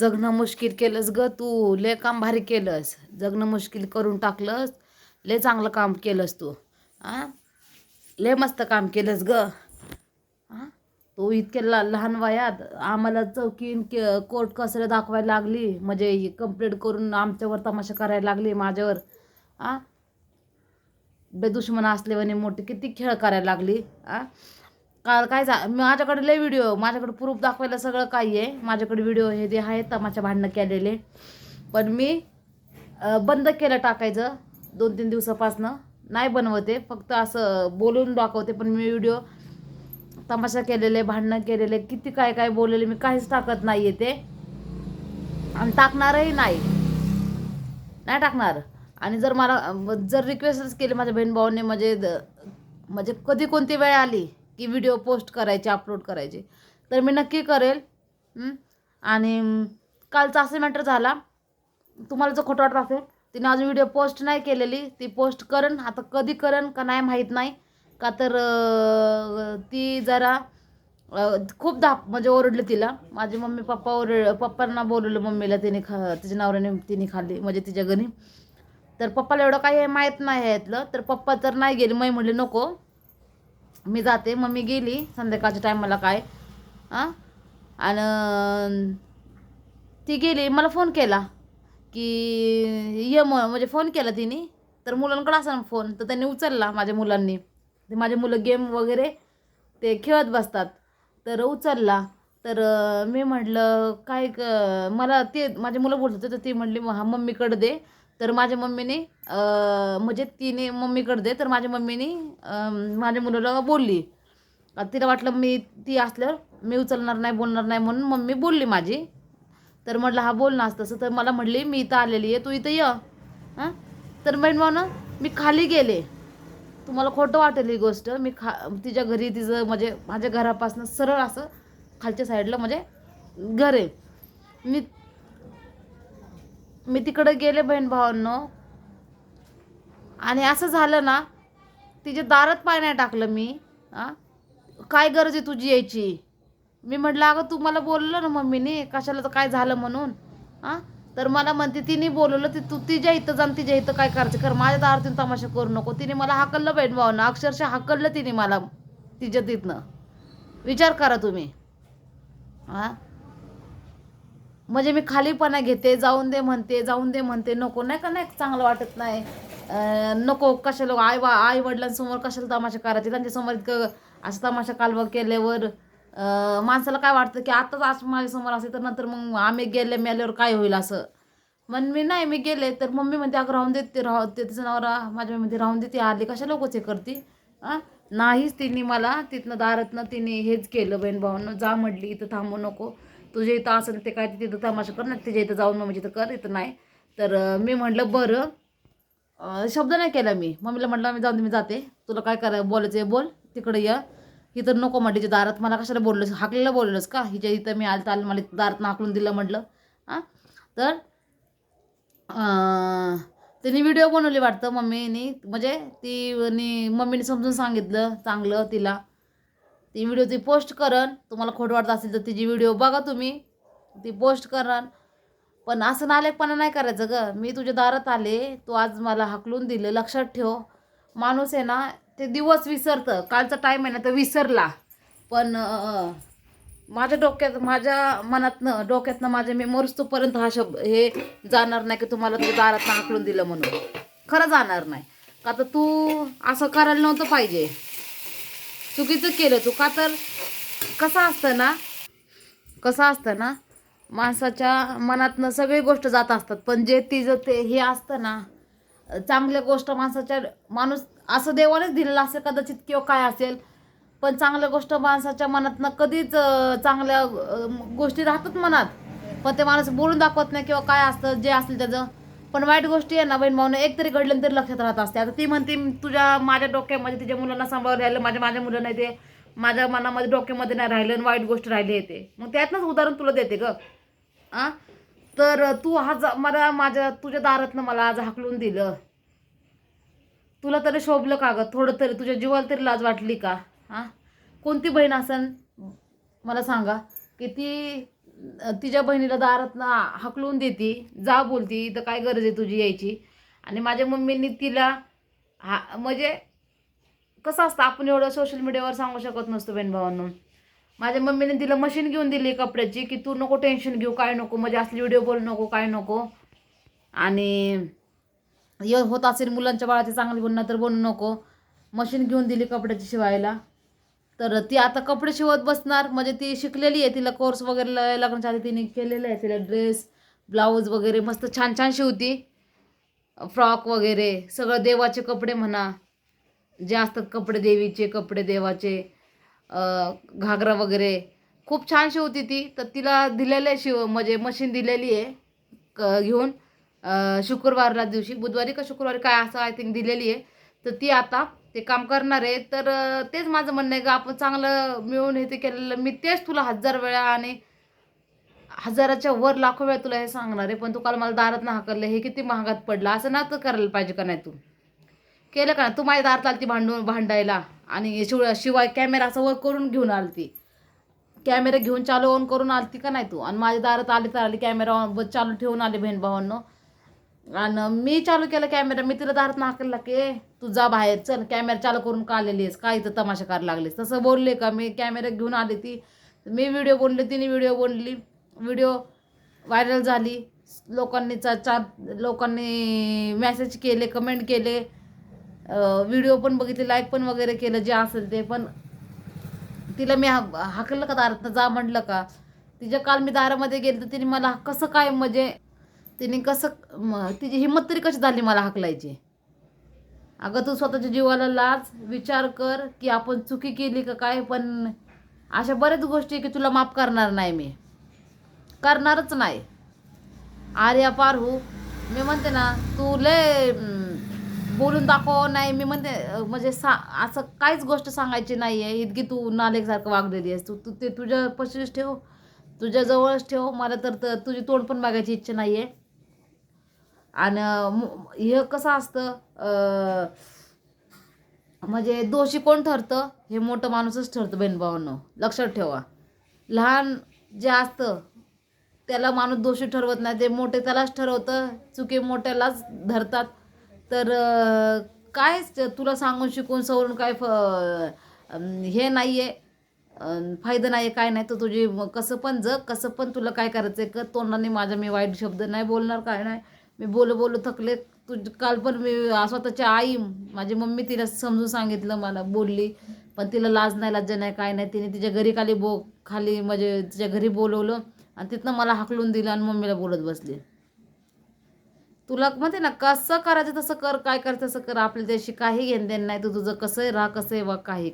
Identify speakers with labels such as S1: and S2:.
S1: जगणं मुश्किल केलंस ग तू लय काम भारी केलंस. जगणं मुश्किल करून टाकलंस लय चांगलं काम केलंस तू. आ? लय मस्त काम केलंस ग. आ? तू इतक्या ला लहान वयात आम्हाला चौकीन के कोर्ट कसरं दाखवायला लागली. म्हणजे कंप्लेंट करून आमच्यावर तमाशा करायला लागली माझ्यावर. आ? बेदुश्मन असल्यावाने मोठी किती खेळ करायला लागली. आ? काल काय झा माझ्याकडे लय व्हिडिओ माझ्याकडे प्रूफ दाखवायला सगळं काही आहे. माझ्याकडे व्हिडिओ हे जे आहेत तमाशा भांडणं केलेले. पण मी बंद केलं टाकायचं दोन तीन दिवसापासनं. नाही बनवते फक्त असं बोलून दाखवते पण मी व्हिडिओ तमाशा केलेले भांडणं केलेले किती काय काय बोललेले मी काहीच टाकत नाही आहे ते. आणि टाकणारही नाही. नाही टाकणार. आणि जर मला जर रिक्वेस्टच केली माझ्या बहीण भावाने म्हणजे द- म्हणजे कधी कोणती वेळ आली? की व्हिडिओ पोस्ट करायचे अपलोड करायचे. तर मी नक्की करेल. आणि कालचा असं मॅटर झाला. तुम्हाला जो खोटं वाटत असेल तिने अजून व्हिडिओ पोस्ट नाही केलेली. ती पोस्ट करेन आता कधी करेन का नाही माहीत नाही. का तर ती जरा खूप धाप म्हणजे ओरडले तिला. माझी मम्मी पप्पा ओरड पप्पांना बोलवलं मम्मीला तिने खा तिच्या नवऱ्याने तिने खाल्ली म्हणजे तिच्या घरी. तर पप्पाला एवढं काही माहीत नाही यातलं. तर पप्पा तर नाही गेले. मी म्हणले नको मी जाते मग मी गेली. संध्याकाळच्या टायमाला काय? हां? आणि ती गेली मला फोन केला की ये म म्हणजे फोन केला तिने. तर मुलांकडे असा फोन तर त्यांनी उचलला माझ्या मुलांनी. ते माझे मुलं गेम वगैरे ते खेळत बसतात. तर उचलला. तर मी म्हटलं काय क मला ते माझे मुलं बोलत होते तर ती म्हटली हा मम्मीकडे दे. तर माझ्या मम्मीने म्हणजे तिने मम्मीकडे दे तर माझ्या मम्मीने माझ्या मुलाला बोलली. तिला वाटलं मी ती असल्यावर मी उचलणार नाही बोलणार नाही म्हणून मम्मी बोलली माझी. तर म्हटलं हा बोल ना तसं. तर मला म्हटली मी इथं आलेली आहे तू इथं ये. हां? तर बहीण मी खाली गेले. तुम्हाला खोटं वाटेल ही गोष्ट. मी खा तिच्या घरी तिचं म्हणजे माझ्या घरापासून सरळ असं खालच्या साईडला म्हणजे घर आहे. मी मी तिकडं गेले बहीण भावांनो. आणि असं झालं ना तिच्या दारात पाय नाही टाकलं मी आ? काय गरज आहे तुझी यायची? मी म्हटलं अगं तू मला बोललं ना मम्मीने कशाला तर काय झालं म्हणून हां तर मला म्हणते तिने बोलवलं ती तू तिच्या इथं जाण तिच्या इथं काय करायचं कर माझ्या दारातून तमाशा करू नको. तिने मला हाकललं बहीण भावनं अक्षरशः हाकललं तिने मला तिच्या तिथनं. विचार करा तुम्ही. हां? म्हणजे मी खालीपणा घेते जाऊन दे म्हणते जाऊन दे म्हणते नको नाही का नाही चांगलं वाटत नाही. नको नको कशाला आई वा आई वडिलांसमोर कशाला तमाशा करायचे? त्यांच्यासमोर इतकं असं तमाशा कालवा केल्यावर माणसाला काय वाटतं की आताच आज माझ्यासमोर असेल तर नंतर मग आम्ही गेले मेल्यावर काय होईल असं? मग मी नाही मी गेले तर मम्मी म्हणते अगं राहून देते राह ते तिचं नवरा माझ्या म्हणते राहून देते आली कशा लोकच हे करते? हां? नाहीच तिने मला तिथनं दारातनं तिने हेच केलं बहीण भावानं जा म्हटली इथं थांबू नको. तुझ्या इथं असेल ते काय ते तिथं तमाशा कर ना तिच्या इथं जाऊन मग इथं कर इथं नाही. तर मी म्हटलं बरं. शब्द नाही केला मी. मम्मीला म्हटलं मी जाऊन मी जाते. तुला काय करा बोलायचं आहे बोल. तिकडे ये. इथं नको म्हटलीच्या दारात मला कशाला बोललंस? हाकलेलं बोललंस का? हिच्या इथं मी आलं तर आलं मला दारात हाकलून दिलं म्हटलं. हां? तर तिने व्हिडिओ बनवली वाटतं मम्मीनी. म्हणजे ती नी मम्मीने समजून सांगितलं चांगलं तिला. ती व्हिडिओ ती पोस्ट करन तुम्हाला खोटं वाटत असेल तर तिची व्हिडिओ बघा तुम्ही. ती पोस्ट करन पण असं नालेकपणा नाही करायचं ग. मी तुझ्या दारात आले. तू आज मला हाकलून दिलं. लक्षात ठेव. माणूस आहे ना ते दिवस विसरतं. कालचा टाईम आहे ना तर विसरला. पण माझ्या डोक्यात माझ्या मनातनं डोक्यातनं माझ्या मी मरुस्तोपर्यंत हा शब्द हे जाणार नाही की तुम्हाला तुझ्या दारातनं हाकलून दिलं म्हणून. खरं जाणार नाही. का तर तू असं करायला नव्हतं पाहिजे. चुकीचं केलं तू. का तर कसं असतं ना कसं असतं ना माणसाच्या मनातनं सगळी गोष्ट जात असतात. पण जे तिचं ते हे असतं ना चांगल्या गोष्ट माणसाच्या माणूस असं देवानेच दिलेलं असेल कदाचित किंवा काय असेल पण चांगल्या गोष्ट माणसाच्या मनातनं कधीच चांगल्या गोष्टी राहतात मनात. पण ते माणूस बोलून दाखवत नाही किंवा काय असतं जे असेल त्याचं. पण वाईट गोष्टी आहे ना बहीण भाऊने एक तरी घडलं तरी लक्षात राहत असते. आता ती म्हणते तुझ्या माझ्या डोक्यामध्ये तिच्या मुलांना सांभाळून राहिलं माझ्या माझ्या मुलं नाही ते माझ्या मनामध्ये डोक्यामध्ये नाही राहिलं आणि वाईट गोष्ट राहिली येते मग त्यातनंच उदाहरण तुला देते ग. आ? तर तू हा जा- मला माझ्या तुझ्या दारातनं मला आज हाकलून दिलं. तुला तरी शोभलं का ग? थोडं तरी तुझ्या जीवाला तरी लाज वाटली का? हां? कोणती बहीण असन मला सांगा. की ती तिच्या बहिणीला दारात हकलून देते जा बोलती तर काय गरज आहे तुझी यायची? आणि माझ्या मम्मींनी तिला हा म्हणजे कसं असतं आपण एवढं सोशल मीडियावर सांगू शकत नसतो बहीण भावांनो माझ्या मम्मीने तिला मशीन घेऊन दिली कपड्याची की तू नको टेन्शन घेऊ काय नको म्हणजे असली व्हिडिओ बोलू नको काय नको. आणि य होत असेल मुलांच्या बाळाची चांगली बोलणं तर बोलू नको. मशीन घेऊन दिली कपड्याची शिवायला. तर ती आता कपडे शिवत बसणार. म्हणजे ती शिकलेली आहे. तिला कोर्स वगैरे लग्नाच्या आधी तिने केलेला आहे. तिला ड्रेस ब्लाऊज वगैरे मस्त छान छान शिवती. फ्रॉक वगैरे सगळं देवाचे कपडे म्हणा. जे असतात कपडे देवीचे कपडे देवाचे घागरा वगैरे. खूप छान शिवती ती. तर तिला दिलेलं आहे शिव म्हणजे मशीन दिलेली आहे क घेऊन. शुक्रवारला दिवशी. बुधवारी का शुक्रवारी काय असं आय थिंक दिलेली आहे. तर ती आता ते काम करणार आहे. तर तेच माझं म्हणणं आहे का आपण चांगलं मिळून हे ते केलेलं. मी तेच तुला हजार वेळा आणि हजाराच्या वर लाखो वेळा तुला हे सांगणार आहे. पण तू काल मला दारात ना हाकललं हे किती महागात पडलं असं ना तर करायला पाहिजे का नाही तू? केलं का नाही? तू माझ्या दारात आलती भांडून भांडायला आणि शिव शिवाय कॅमेरा असं वर करून घेऊन आलती. कॅमेरा घेऊन चालू ऑन करून आलती का नाही तू? आणि माझ्या दारात आली तर आली कॅमेरा ऑन चालू ठेवून आले बहीण भावांनो. आणि मी चालू केलं कॅमेरा मी तिला दारात हाकलला की तू जा बाहेर चल कॅमेरा चालू करून का आलेली आहेस? काय इथं तमाशा करायला लागलीस? तसं बोलले का मी कॅमेरा घेऊन आली ती. मी व्हिडिओ बोलले तिने व्हिडिओ बोलली व्हिडिओ व्हायरल झाली. लोकांनी चा चार लोकांनी मेसेज केले कमेंट केले. व्हिडिओ पण बघितले लाईक पण वगैरे केलं जे असेल ते. पण तिला मी हा हाकलं का दारात जा म्हटलं का? तिच्या काल मी दारामध्ये गेले तर तिने मला कसं काय म्हणजे तिने कसं म- तिची हिंमत तरी कशी झाली मला हाकलायची? अगं तू स्वतःच्या जीवाला लाज विचार कर की आपण चुकी केली का काय पण अशा बऱ्याच गोष्टी की तुला माफ करणार नाही मी. करणारच नाही. आर्या पारहू मी म्हणते ना तू लय बोलून दाखव नाही मी म्हणते म्हणजे सा असं काहीच गोष्ट सांगायची नाही आहे इतकी तू नालेकसारखं वागलेली आहेस. तू तू ते तुझ्या पशीच ठेव तुझ्याजवळच ठेव. मला तर तर तुझी तोंड पण बघायची इच्छा नाही आहे आणि हे कसं असतं म्हणजे दोषी कोण ठरतं हे मोठं माणूसच ठरतं बहीणभावांनो लक्षात ठेवा. लहान जे असतं त्याला माणूस दोषी ठरवत नाही. ते मोठे त्यालाच ठरवतं चुकी मोठ्यालाच धरतात. तर काय कायच तुला सांगून शिकून सवरून काय फ हे नाही आहे फायदा नाही आहे काय नाही तर तुझी कसं पण जग कसं पण तुला काय करायचं आहे का तोंडाने माझा मी वाईट शब्द नाही बोलणार काय नाही. मी बोलू बोलू थकले. तू काल पण मी स्वतःची आई माझी मम्मी तिला समजून सांगितलं मला बोलली. पण तिला लाज नाही लज्जा नाही काय नाही. तिने तिच्या घरी खाली बो खाली म्हणजे तिच्या घरी बोलवलं आणि तिथनं मला हाकलून दिलं आणि मम्मीला बोलत बसली. तुला म्हणते ना कसं करायचं तसं कर काय करायचं तसं कर. आपल्या त्याशी काही घेणं देणं नाही. तू तुझं कसं राहा कसं आहे वा काही.